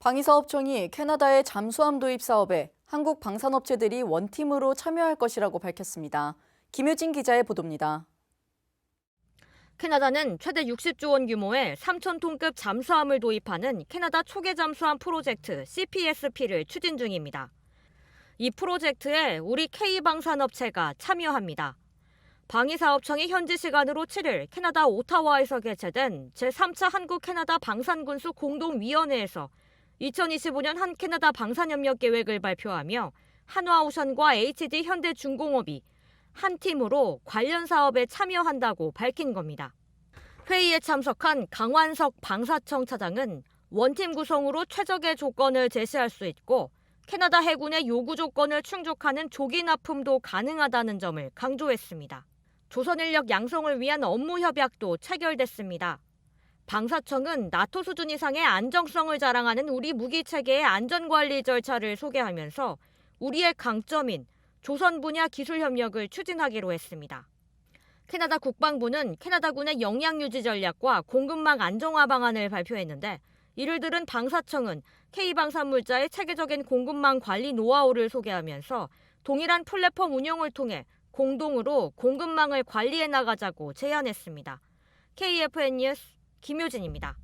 방위사업청이 캐나다의 잠수함 도입 사업에 한국 방산업체들이 원팀으로 참여할 것이라고 밝혔습니다. 김효진 기자의 보도입니다. 캐나다는 최대 60조 원 규모의 3,000톤급 잠수함을 도입하는 캐나다 초계 잠수함 프로젝트 CPSP를 추진 중입니다. 이 프로젝트에 우리 K방산업체가 참여합니다. 방위사업청이 현지 시간으로 7일 캐나다 오타와에서 개최된 제3차 한국 캐나다 방산군수 공동위원회에서 2025년 한 캐나다 방산협력 계획을 발표하며 한화오션과 HD 현대중공업이 한 팀으로 관련 사업에 참여한다고 밝힌 겁니다. 회의에 참석한 강완석 방사청 차장은 원팀 구성으로 최적의 조건을 제시할 수 있고 캐나다 해군의 요구 조건을 충족하는 조기 납품도 가능하다는 점을 강조했습니다. 조선인력 양성을 위한 업무 협약도 체결됐습니다. 방사청은 나토 수준 이상의 안정성을 자랑하는 우리 무기 체계의 안전 관리 절차를 소개하면서 우리의 강점인 조선 분야 기술 협력을 추진하기로 했습니다. 캐나다 국방부는 캐나다군의 역량 유지 전략과 공급망 안정화 방안을 발표했는데 이를 들은 방사청은 K방산물자의 체계적인 공급망 관리 노하우를 소개하면서 동일한 플랫폼 운영을 통해 공동으로 공급망을 관리해 나가자고 제안했습니다. KFN 뉴스 김효진입니다.